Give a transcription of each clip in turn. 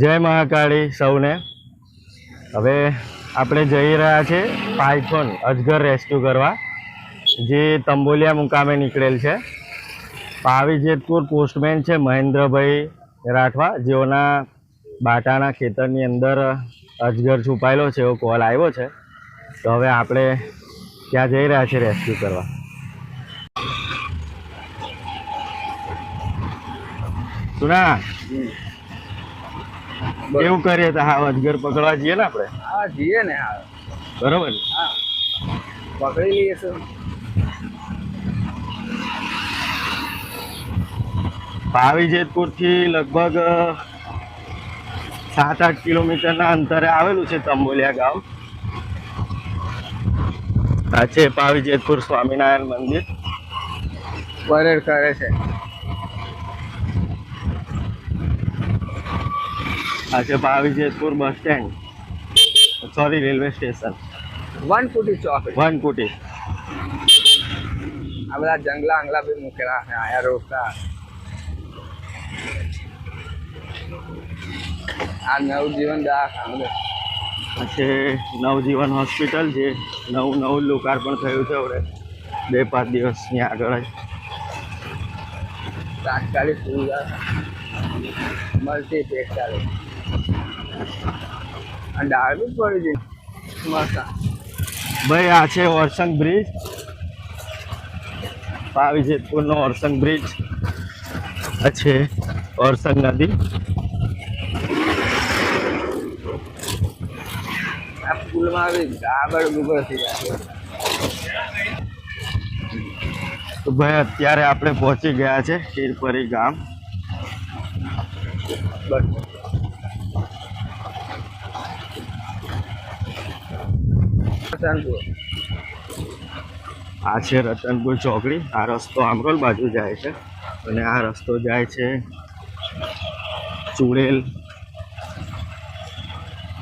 જય મહાકાળી સૌને. હવે આપણે જઈ રહ્યા છે પાયથોન, અજગર રેસ્ક્યુ કરવા, જે તંબોલિયા મુકામે નીકળેલ છે. પાવી જેતપુર પોસ્ટમેન છે મહેન્દ્રભાઈ રાઠવા, જેઓના બાટાના ખેતરની અંદર અજગર છુપાયેલો છે, એવો કોલ આવ્યો છે. તો હવે આપણે ત્યાં જઈ રહ્યા છીએ રેસ્ક્યુ કરવા. સુના? કેવું કરીએ તો હા અજગર પકડવા જઈએ ને આપણે. હા જઈએ ને હા. બરોબર હા. પકડી લઈએ તો ભાવી જેતપુરથી લગભગ સાત આઠ કિલોમીટરના અંતરે આવેલું છે તંબોલિયા ગામ. આ છે પાવી જેતપુર સ્વામિનારાયણ મંદિર. પરેડ કરે છે. આ છે Jetpur bus stand. Sorry railway station. One ફૂટી ચોક વન કુટી આ બધા જંગલા અંગલા બી મૂકેલા છે આયા રોકતા. આ નવજીવન દવાખાનું છે. નવજીવન હોસ્પિટલ જે નવું નવું લોકાર્પણ થયું છે હવે. બે પાંચ દિવસની આગળ જ. તાત્કાલિક સુવિધા. મળતી પેસ્ટાલે અને ડાળું જ પડ્યું છે ભાઈ આ છે ઓરસંગ બ્રિજ. પાવી જેતપુરનો ઓરસંગ બ્રિજ. આ છે ઓરસંગ નદી. આ પુલમાં આવી ગાબડ ગુગળ થઈ જાય. તો ભાઈ અત્યારે આપણે પહોંચી ગયા છે ખીરપરી ગામ. બસ. આ છે રતનપુર ચોકડી. આ રસ્તો આમરોલ બાજુ જાય છે અને આ રસ્તો જાય છે ચુડેલ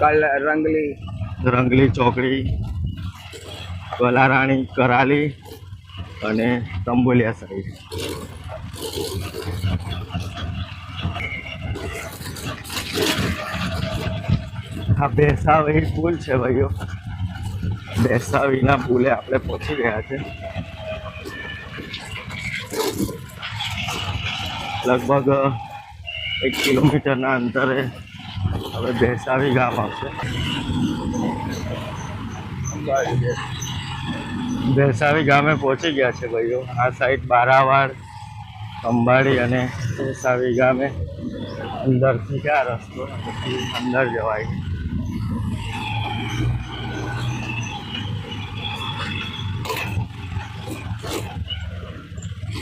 કલ રંગલી. રંગલી ચોકડી કલારાણી કરાલી અને તંબોલિયા સાઈડ. આ એ પુલ છે ભાઈઓ. બેસાવીના પુલે આપણે પહોંચી ગયા છે. લગભગ એક કિલોમીટરના અંતરે હવે બેસાવી ગામ આવશે. બેસાવી ગામે પહોંચી ગયા છે ભાઈઓ. આ સાઈડ બારાવાડ, અંબાડી અને ભેસાવી ગામે અંદરથી આ રસ્તો? અંદર જવાય.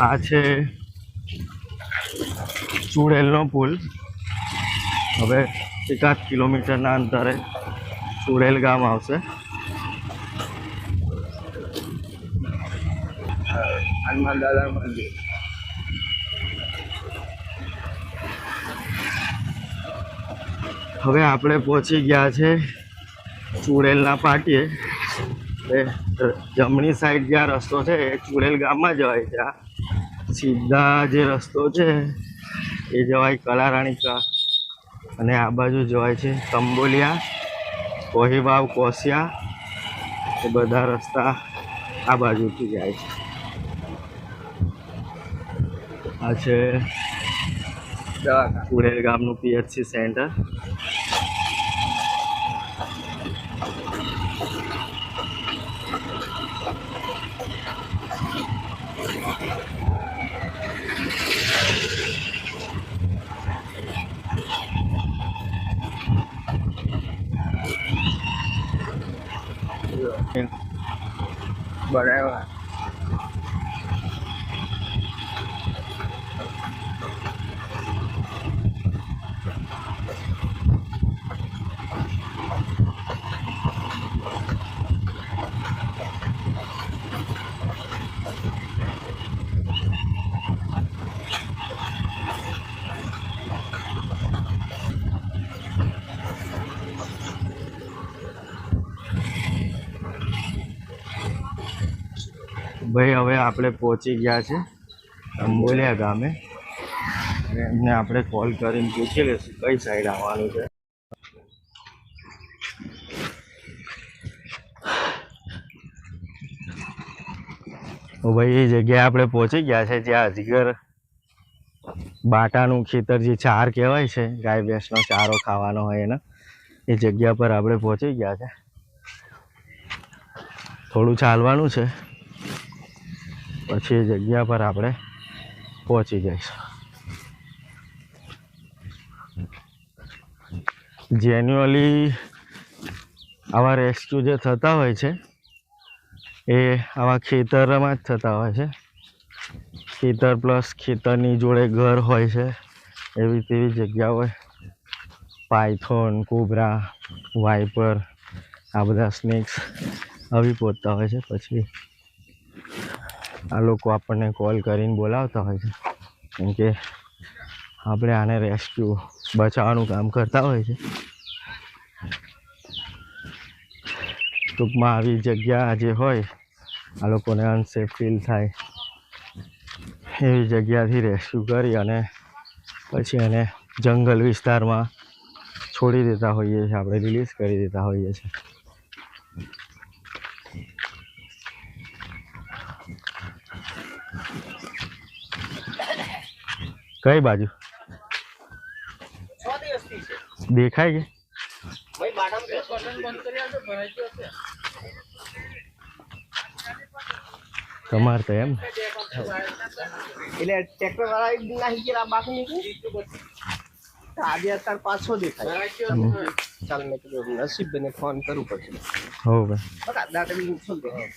આ છે ચુડેલનો પુલ. હવે એકાદ કિલોમીટરના અંતરે ચુડેલ ગામ આવશે. હનુમાન દાદા મંદિર. હવે આપણે પહોંચી ગયા છે ચુડેલના પાટીએ. જમણી સાઈડ જ્યાં રસ્તો છે એ ચુડેલ ગામમાં જવાય છે આ. સીધા જે રસ્તો છે, એ જવાય કલારાણી કા અને આ બાજુ જવાય છે કંબોલિયા કોહીવાવ કોસિયા. એ બધા રસ્તા આ બાજુથી જાય છે. આ છે ચુડેલ ગામનું પીએચસી સેન્ટર બરાબર ભાઈ, હવે આપણે પહોંચી ગયા છે અંબોલિયા ગામે. એમને આપણે કોલ કરીને પૂછી લઈશું કઈ સાઈડ આવવાનું છે. ભાઈ, એ જગ્યાએ આપણે પહોંચી ગયા છે જ્યાં અજગર બાટાનું ખેતર જે ચાર કહેવાય છે, ગાય, ભેંસનો ચારો ખાવાનો હોય એના, એ જગ્યા પર આપણે પહોંચી ગયા છે. થોડું ચાલવાનું છે. પછી જગ્યા પર આપણે પહોંચી જઈશું. જેન્યુઅલી આવા રેસ્ક્યુ જે થતા હોય છે, એ આવા ખેતરમાં જ થતા હોય છે. ખેતર પ્લસ ખેતરની જોડે ઘર હોય છે, એવી તેવી જગ્યા હોય. પાયથોન કોબરા વાઇપર આ બધા સ્નેક્સ આવી પહોંચતા હોય છે. પછી આ લોકો આપણને કોલ કરીને બોલાવતા હોય છે. કેમ કે આપણે આને રેસ્ક્યુ બચાવવાનું કામ કરતા હોય છે. ટૂંકમાં આવી જગ્યા જે હોય, આ લોકોને અનસેફ ફીલ થાય. એવી જગ્યાથી રેસ્ક્યુ કરી અને પછી એને જંગલ વિસ્તારમાં છોડી દેતા હોઈએ છીએ, આપણે રિલીઝ કરી દેતા હોઈએ છીએ. કઈ બાજુ? દેખાય કે તમારે તો એમ એટલે ટ્રેક્ટર વાળા એક નાખી ગયા બાકી નીકળી આજે અત્યારે પાછો દેખાય. ચાલ મેં કીધું નસીબને ફોન કરવું પડશે. હો ભાઈ. બકા દાંત બી શું દેખાય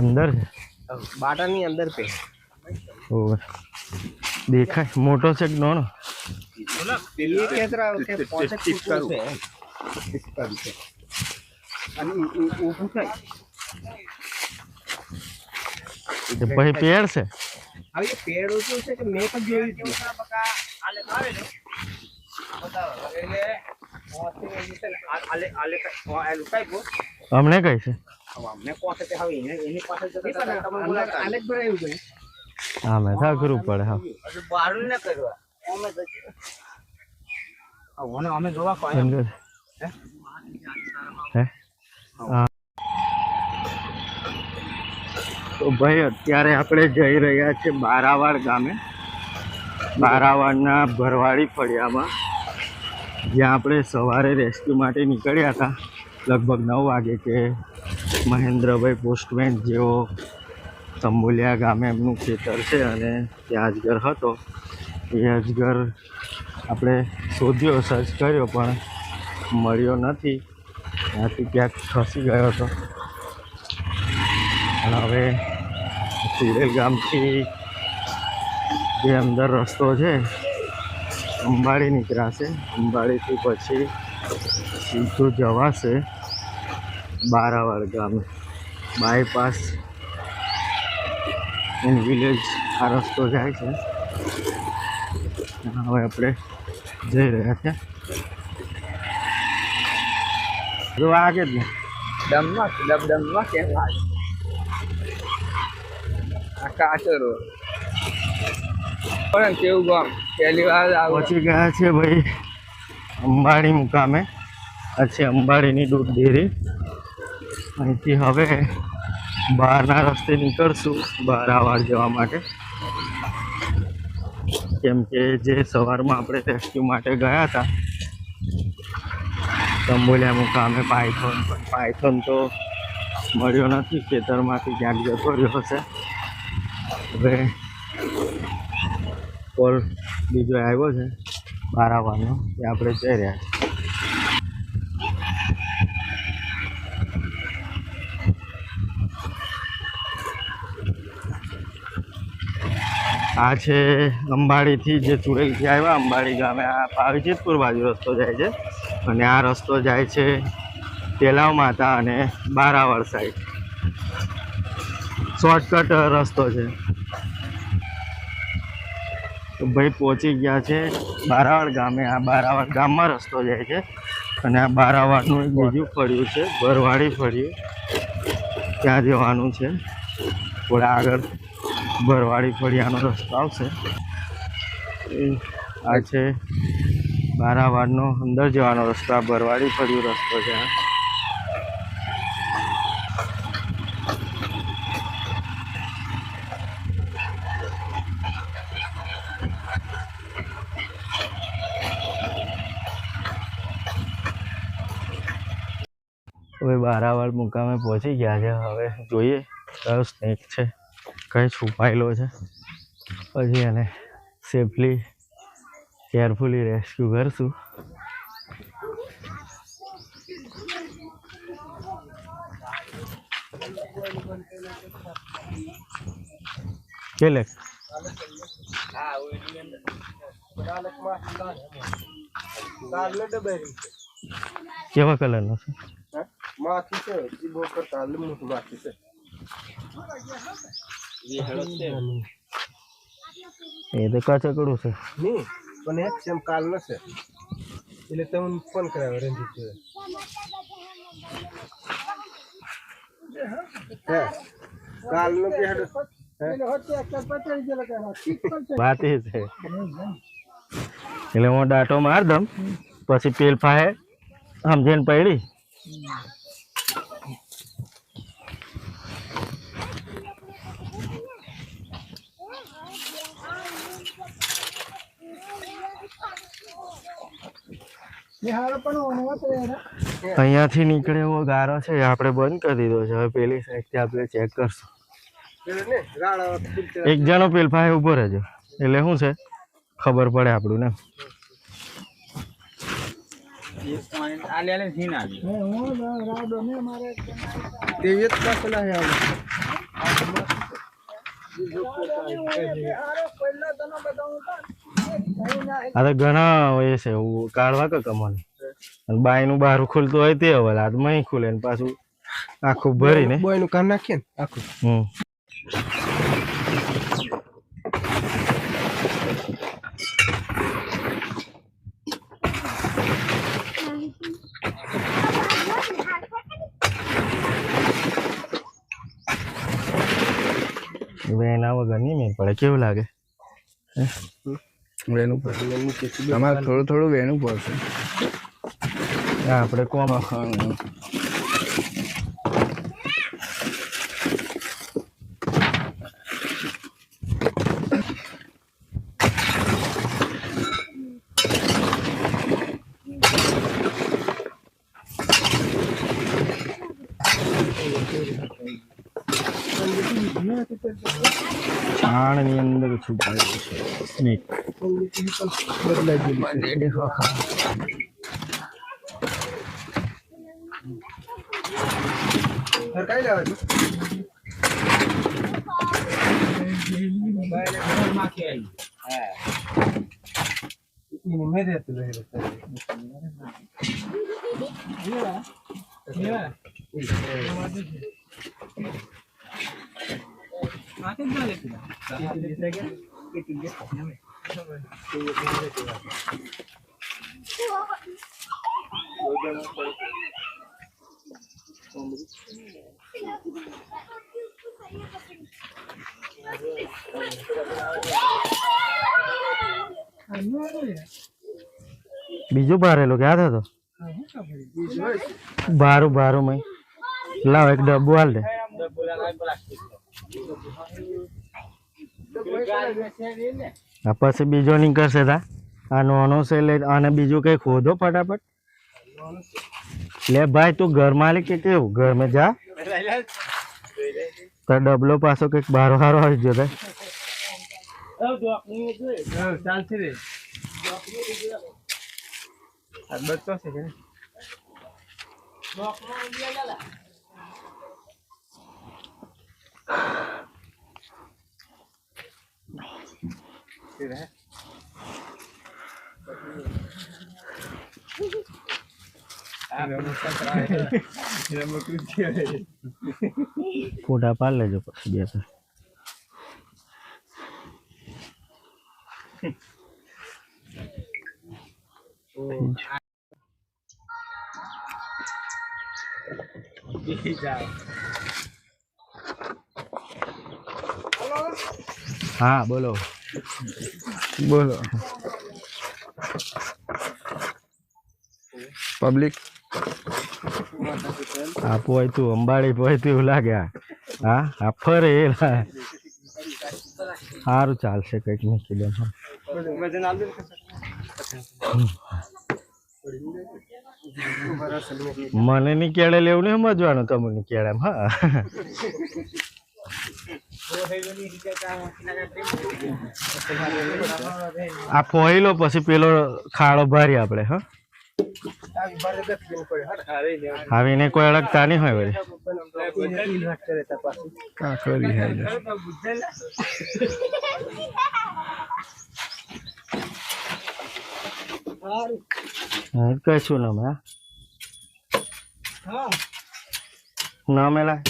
અંદર છે? બાટાની અંદર પે. હો ભાઈ. દેખાય મોટો છે કે નાનો એ કેતરા કે પોચે ટીપકરું છે ટીપકરું છે અને ઊ- ઊ- ઊભું થાય એ પછી પેડ છે હવે એ પેડ ઓછું છે કે મેં પણ જોયું જ નહીં. અમને કઈ છે એ પણ અંદર આલેખ ભરાયું ગયું. હા મેં થા કરવું પડે હા. અમે જોવા કોઈ હે? હા? તો ભાઈ અત્યારે આપણે જઈ રહ્યા છીએ બારાવાડ ગામે. બારાવાડના ભરવાડી ફળિયામાં જ્યાં આપણે સવારે રેસ્ક્યુ માટે નીકળ્યા હતા. લગભગ નવ વાગે કે મહેન્દ્રભાઈ પોસ્ટમેન જેઓ તંબુલિયા ગામે એમનું ખેતર છે અને ત્યાં અજગર હતો. એ અજગર આપણે શોધ્યો સર્ચ કર્યો, પણ મળ્યો નથી. ત્યાંથી ક્યાંક ખસી ગયો હતો. અને હવે સુરેલ ગામથી જે અંદર રસ્તો છે, અંબાડી નીકળાશે. અંબાડીથી પછી સીધું જવાશે બારાવાડ ગામે. બાયપાસ ઇન વિલેજ આ રસ્તો જાય છે. હવે આપણે જઈ રહ્યા છે. જો આગે જ ને ડમમાં ડબ ડમમાં કેમ આ કાચરો. પણ કેવું ગામ? પહેલી વાર પહોંચી ગયા છે ભાઈ અંબાડી મુકામે. આ છે અંબાડીની દૂધ ડેરી. અહીંથી હવે બહારના રસ્તે નીકળશું બારાવાડ જવા માટે. કેમ કે જે સવારમાં આપણે રેસ્ક્યુ માટે ગયા હતા તંબોલિયા મુકામે પાયથોન, પણ પાયથોન તો મળ્યો નથી, ખેતરમાંથી ક્યાંક જતો રહ્યો હશે. હવે કોલ બીજો આવ્યો છે બારાવાનો એ આપણે જઈ રહ્યા છીએ. આ છે અંબાડીથી જે ચુડેલથી આવ્યા, અંબાડી ગામે આ પાવીજીતપુર બાજુ રસ્તો જાય છે. અને આ રસ્તો જાય છે તેલાવ માતા અને બારાવળ સાઈડ શોર્ટકટ રસ્તો છે. તો ભાઈ પહોંચી ગયા છે બારાવળ ગામે. આ બારાવળ ગામમાં રસ્તો જાય છે અને આ બારાવાડનું એક બીજું ફળ્યું છે ભરવાડી ફળ્યું. ત્યાં જવાનું છે. થોડા આગળ ભરવાડી ફળિયાનો રસ્તો આવશે. આ છે બારાવાડનો અંદર જવાનો રસ્તો. આ બરવાડી ફળિયો રસ્તો છે હવે બારાવાડ મુકામે પહોંચી ગયા છે. હવે જોઈએ કયો સ્નેક છે. કઈ છુપાયેલો છે. પછી એને સેફલી કેરફુલી રેસ્ક્યુ કરશું. કેલે? કેવા કલરનો છે? હા? છે મોટું છે. એ તો કાચકડું છે. નહીં પણ એક સેમ કાલ નો એટલે તમને ફોન કરાવ્યો રંજીત જોડે. કાલ નો કે હડો વાત એ છે. એટલે હું ડાટો માર દમ પછી પેલ ફાહે સમજેને પડી. અહીંયાથી નીકળે એવો ગારો છે આપણે બંધ કરી દીધો છે. હવે પેલી સાઈડથી આપણે ચેક કરશું. એક જણો પેલ પાસે ઊભો રહેજો. એટલે શું છે? ખબર પડે આપણું ને. તેવી જ પાછળ આયા આવે. આ તો ઘણા એ છે એવું કાઢવા કે કમાની અને બાયનું બહાર ખુલતું હોય તે હવે હાથમાં ખુલે ને પાછું આખું ભરીને. બોયનું કાન નાખીએ ને આખું. હમ. એના વગર નહીં મેળ પડે કેવું લાગે? વેનું તમારે થોડું થોડું વેનું પડશે. આ આપણે કોમ છાણની અંદર છુપાયેલું છે? સ્નેક સરકાઈ લેવા બીજું ભરેલો ક્યાં થતો? બારું બારું મય. લાવ એક ડબ્બુ હાલ દે. આ પછી બીજો નીકળશે તા. આ નાનો છે એટલે અને બીજું કઈ ખોદો ફટાફટ. લે ભાઈ, તું ઘર માલિક કે કેવું? ઘર મેં જા. તો ડબલો પાછો કંઈક બારો હારો આવી ગયો તાય. હા, ચાલશે રે. આ બચતો છે કે નહીં? તે રહે. ફોટા પાડ લેજો પછી બે ત્રણ. હા બોલો બોલો. પબ્લિક આ પોયતું અંબાડી પોય તું લાગે. હા? આ ફરે સારું ચાલશે, કંઈક મૂકી દે. મને ની કેળે લેવું નહીં સમજવાનું, તમને કેળે હા. આ પોઈલો પછી પેલો ખાડો ભરી આપણે હા. આવીને કોઈ અડગતા નહીં હોય વળી. કાકરી હા, ના હા? નામ એલા